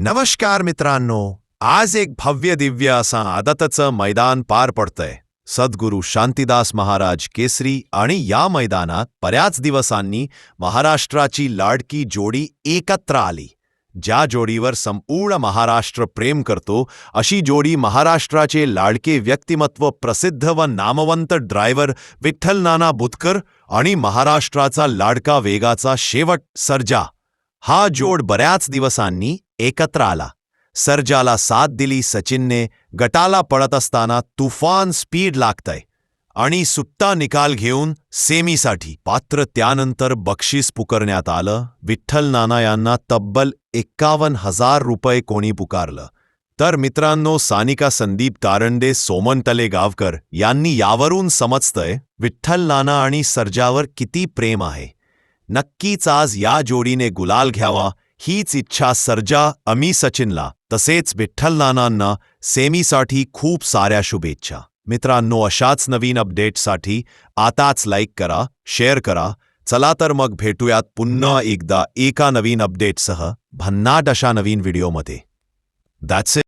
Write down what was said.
नमस्कार मित्रांनो आज एक भव्य दिव्य असा आदतचं मैदान पार पडतंय. सद्गुरू शांतीदास महाराज केसरी आणि या मैदानात बऱ्याच दिवसांनी महाराष्ट्राची लाडकी जोडी एकत्र आली. ज्या जोडीवर संपूर्ण महाराष्ट्र प्रेम करतो अशी जोडी महाराष्ट्राचे लाडके व्यक्तिमत्व प्रसिद्ध व नामवंत ड्रायव्हर विठ्ठल नाना बुतकर आणि महाराष्ट्राचा लाडका वेगाचा शेवट सर्जा. हा जोड बऱ्याच दिवसांनी एकत्र आला. सर्जाला साथ दिली सचिनने गटाला पळत असताना तुफान स्पीड लागतंय. आणि सुट्टा निकाल घेऊन सेमीसाठी पात्र त्यानंतर बक्षीस पुकारण्यात आलं. विठ्ठल नाना यांना तब्बल एक्कावन्न हजार रुपये कोणी पुकारलं. तर मित्रांनो सानिका संदीप कारंडे सोमन तलेगावकर यांनी यावरून समजतंय विठ्ठल नाना आणि सर्जावर किती प्रेम आहे. नक्कीच आज या जोडीने गुलाल घ्यावा. हीच इच्छा सर्जा अमी सचिनला. तसेच विठ्ठल नानांना सेमीसाठी खूप साऱ्या शुभेच्छा. मित्रांनो अशाच नवीन अपडेटसाठी आताच लाईक करा शेअर करा. चला तर मग भेटूयात पुन्हा एकदा एका नवीन अपडेटसह भन्नाट अशा नवीन व्हिडिओमध्ये. दॅट्स